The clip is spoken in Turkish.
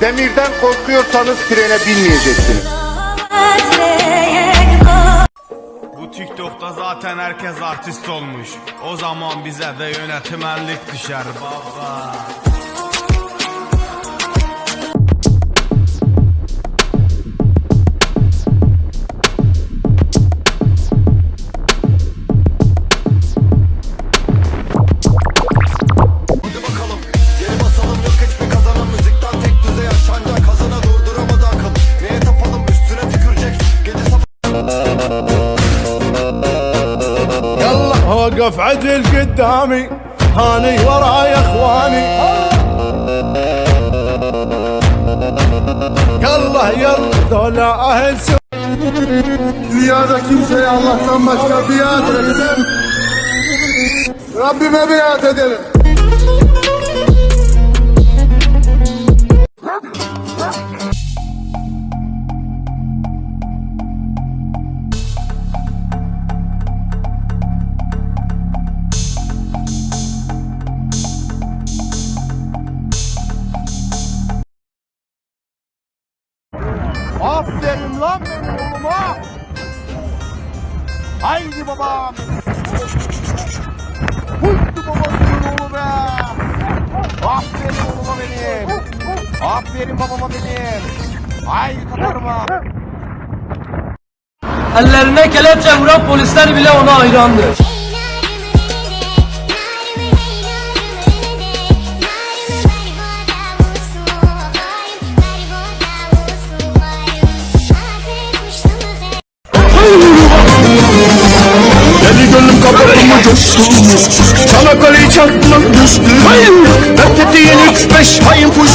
Demirden korkuyorsanız trene binmeyeceksiniz. Bu TikTok'ta zaten herkes artist olmuş. O zaman bize de yönetmenlik düşer baba. وقف عدل قدامي هاني وراي إخواني. يلا يلا ذولا أهل سوى زيادة كيسة يا الله تمشك بيادنا ربي ما بيادنا Aferin lan benim oğluma. Haydi babam. Kutlu babasının oğlu be. Aferin oğluma benim. Aferin babama benim. Haydi kaparma. Ellerine kelepçe vuran polisler bile ona hayrandır. Deli gönlüm kapatımı coştu Çanakkale'yi çarpmak düştü Reddettiğin üç beş hain kuş